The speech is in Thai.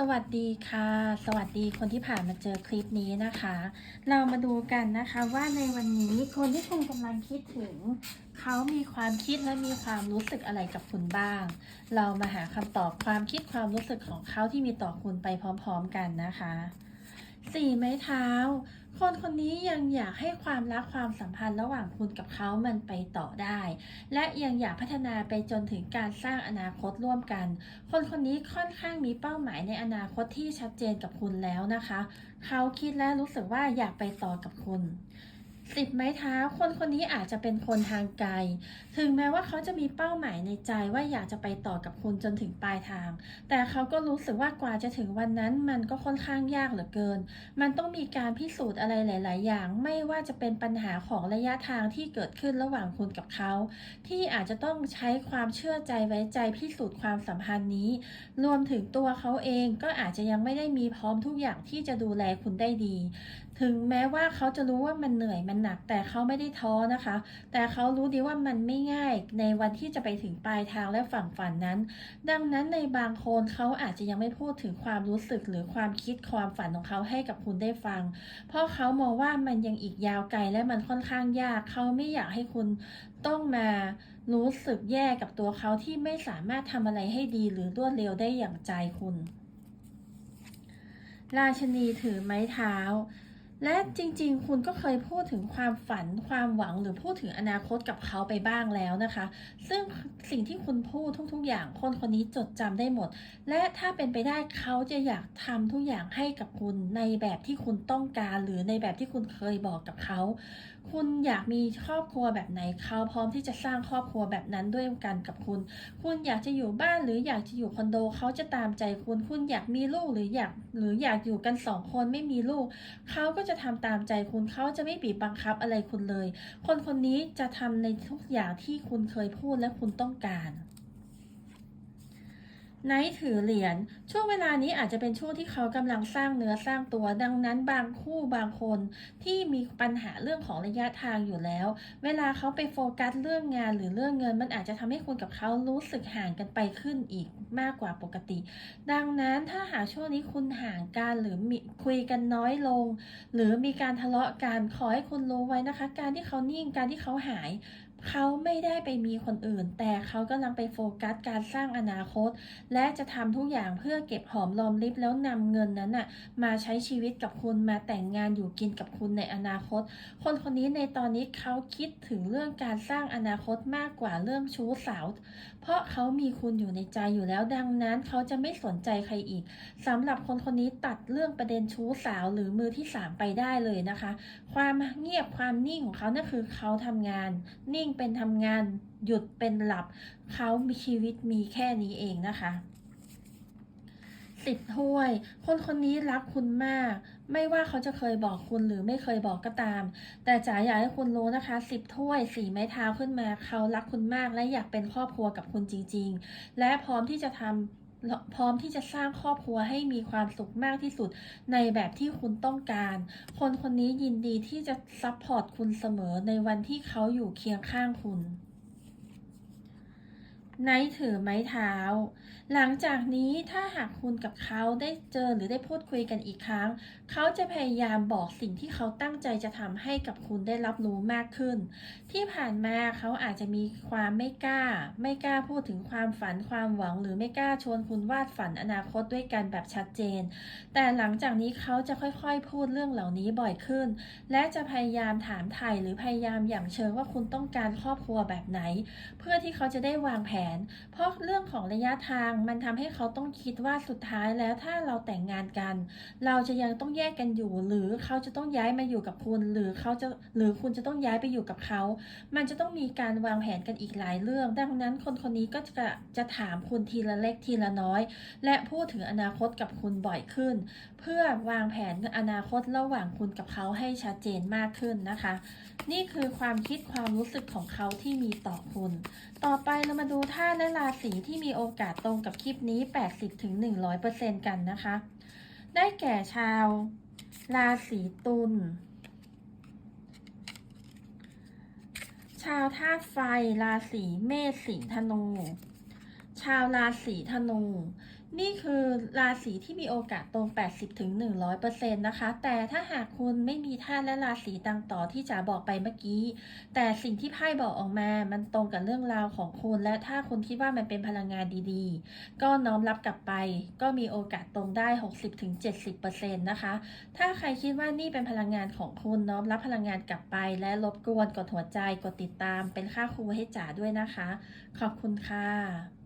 สวัสดีค่ะ สวัสดีคนที่ผ่านมาเจอคลิปนี้นะคะ เรามาดูกันนะคะว่าในวันนี้คนที่คุณกำลังคิดถึง เขามีความคิดและมีความรู้สึกอะไรกับคุณบ้าง เรามาหาคำตอบความคิดความรู้สึกของเขาที่มีต่อคุณไปพร้อม ๆ กันนะคะ สี่ไม้เท้า คนคนนี้ยังอยากให้ความรักความสัมพันธ์ระหว่างคุณกับเขามันไปต่อได้ และยังอยากพัฒนาไปจนถึงการสร้างอนาคตร่วมกัน คนคนนี้ค่อนข้างมีเป้าหมายในอนาคตที่ชัดเจนกับคุณแล้วนะคะ เขาคิดและรู้สึกว่าอยากไปต่อกับคุณ สิบไม้เท้าคนคนนี้อาจจะเป็นคนทางไกล ถึงแม้ว่าเขาจะมีเป้าหมายในใจว่าอยากจะไปต่อกับคุณจนถึงปลายทาง แต่เขาก็รู้สึกว่ากว่าจะถึงวันนั้นมันก็ค่อนข้างยากเหลือเกิน มันต้องมีการพิสูจน์อะไรหลาย ๆ อย่าง ไม่ว่าจะเป็นปัญหาของระยะทางที่เกิดขึ้นระหว่างคุณกับเขา ที่อาจจะต้องใช้ความเชื่อใจไว้ใจพิสูจน์ความสัมพันธ์นี้ รวมถึงตัวเขาเองก็อาจจะยังไม่ได้มีพร้อมทุกอย่างที่จะดูแลคุณได้ดี ถึงแม้ว่าเขาจะรู้ว่ามันเหนื่อยมันหนัก แต่เขาไม่ได้ท้อนะคะ แต่เขารู้ดีว่ามันไม่ง่ายในวันที่จะไปถึงปลายทางและฝั่งฝันนั้น ดังนั้นในบางคนเขาอาจจะยังไม่พูดถึงความรู้สึกหรือความคิดความฝันของเขาให้กับคุณได้ฟัง เพราะเขามองว่ามันยังอีกยาวไกลและมันค่อนข้างยาก เขาไม่อยากให้คุณต้องมารู้สึกแย่กับตัวเขาที่ไม่สามารถทำอะไรให้ดีหรือรวดเร็วได้อย่างใจคุณ ราชนีถือไม้เท้า และจริงๆ คุณก็เคยพูดถึงความฝัน ความหวังหรือพูดถึงอนาคตกับเขาไปบ้างแล้วนะคะ ซึ่งสิ่งที่คุณพูดทุกๆ อย่างคนคนนี้จดจำได้หมด และถ้าเป็นไปได้เขาจะอยากทำทุกอย่างให้กับคุณในแบบที่คุณต้องการหรือในแบบที่คุณเคยบอกกับเขา คุณอยากมีครอบครัวแบบไหนเขาพร้อมที่จะสร้างครอบครัวแบบนั้นด้วยกันกับคุณ คุณอยากจะอยู่บ้านหรืออยากจะอยู่คอนโดเขาจะตามใจคุณ คุณอยากมีลูกหรืออยากหรืออยากอยู่กันสองคนไม่มีลูกเขาก็จะทำตามใจคุณเขาจะไม่บีบบังคับอะไรคุณเลย คนคนนี้จะทำในทุกอย่างที่คุณเคยพูดและคุณต้องการ ไนท์ถือเหรียญช่วงเวลานี้อาจจะเป็นช่วงที่เขากำลังสร้างเนื้อสร้างตัว ดังนั้นบางคู่บางคนที่มีปัญหาเรื่องของระยะทางอยู่แล้ว เวลาเขาไปโฟกัสเรื่องงานหรือเรื่องเงิน มันอาจจะทำให้คุณกับเขารู้สึกห่างกันไปขึ้นอีกมากกว่าปกติ ดังนั้นถ้าหากช่วงนี้คุณห่างกันหรือมีคุยกันน้อยลง หรือมีการทะเลาะกันขอให้คุณรู้ไว้นะคะ การที่เขานิ่งการที่เขาหาย เขาไม่ได้ไปมีคนอื่น แต่เขากำลังไปโฟกัสการสร้างอนาคต และจะทำทุกอย่างเพื่อเก็บหอมรอมริบแล้วนำเงินนั้นน่ะมาใช้ชีวิตกับคุณมาแต่งงานอยู่กินกับคุณในอนาคต คนคนนี้ในตอนนี้เขาคิดถึงเรื่องการสร้างอนาคตมากกว่าเรื่องชู้สาว เพราะเขามีคุณอยู่ในใจอยู่แล้วดังนั้นเขาจะไม่สนใจใครอีกสำหรับคนคนนี้ตัดเรื่องประเด็นชู้สาวหรือมือที่สามไปได้เลยนะคะ ความเงียบความนิ่งของเขานั่นคือเขาทำงานนิ่งเป็นทำงาน หยุดเป็นหลับ เขามีชีวิตมีแค่นี้เองนะคะสิบถ้วย คนคนนี้รักคุณมาก ไม่ว่าเขาจะเคยบอกคุณหรือไม่เคยบอกก็ตาม แต่จ๋าอยากให้คุณรู้นะคะสิบถ้วยสีไม้เท้าขึ้นมา เขารักคุณมากและอยากเป็นครอบครัวกับคุณจริง ๆ และพร้อมที่จะทำ พร้อมที่จะสร้างครอบครัวให้มีความสุขมากที่สุดในแบบที่คุณต้องการ คนคนนี้ยินดีที่จะซัพพอร์ตคุณเสมอในวันที่เขาอยู่เคียงข้างคุณ ไนท์ถือไม้เท้า หลังจากนี้ถ้าหากคุณกับเขาได้เจอหรือได้พูดคุยกันอีกครั้ง เขาจะพยายามบอกสิ่งที่เขาตั้งใจจะทำให้กับคุณได้รับรู้มากขึ้น ที่ผ่านมาเขาอาจจะมีความไม่กล้า ไม่กล้าพูดถึงความฝันความหวัง หรือไม่กล้าชวนคุณวาดฝันอนาคตด้วยกันแบบชัดเจน แต่หลังจากนี้เขาจะค่อยๆ พูดเรื่องเหล่านี้บ่อยขึ้น และจะพยายามถามไถ่หรือพยายามอย่างเชิงว่าคุณต้องการครอบครัวแบบไหน เพื่อที่เขาจะได้วางแผนเพราะเรื่องของระยะทางมันทำให้เขาต้องคิดว่าสุดท้ายแล้วถ้าเราแต่งงานกัน เราจะยังต้องแยกกันอยู่ หรือเขาจะต้องย้ายมาอยู่กับคุณ หรือเขาจะหรือคุณจะต้องย้ายไปอยู่กับเขา มันจะต้องมีการวางแผนกันอีกหลายเรื่อง ดังนั้นคนคนนี้ก็จะจะถามคุณทีละเล็กทีละน้อย และพูดถึงอนาคตกับคุณบ่อยขึ้น เพื่อวางแผนอนาคตระหว่างคุณกับเขาให้ชัดเจนมากขึ้นนะคะ นี่คือความคิดความรู้สึกของเขาที่มีต่อคุณ ต่อไปเรามาดูธาตุและราศีที่มีโอกาสตรงกับคลิปนี้ 80-100%กันนะคะ ได้แก่ชาว ราศีตุล ชาวธาตุไฟ ราศีเมษสิงห์ธนู ชาวราศีธนู นี่คือราศีที่มีโอกาสตรง 80-100%นะคะ แต่ถ้าหากคุณไม่มีธาตุและราศีดังต่อที่จ๋าบอกไปเมื่อกี้ แต่สิ่งที่ไพ่บอกออกมา มันตรงกับเรื่องราวของคุณ และถ้าคุณคิดว่ามันเป็นพลังงานดีๆ ก็น้อมรับกลับไป ก็มีโอกาสตรงได้ 60-70%นะคะ ถ้าใครคิดว่านี่เป็นพลังงานของคุณน้อมรับพลังงานกลับไป และรบกวนกดหัวใจกดติดตามเป็นค่าครูให้จ๋าด้วยนะคะ ขอบคุณค่ะ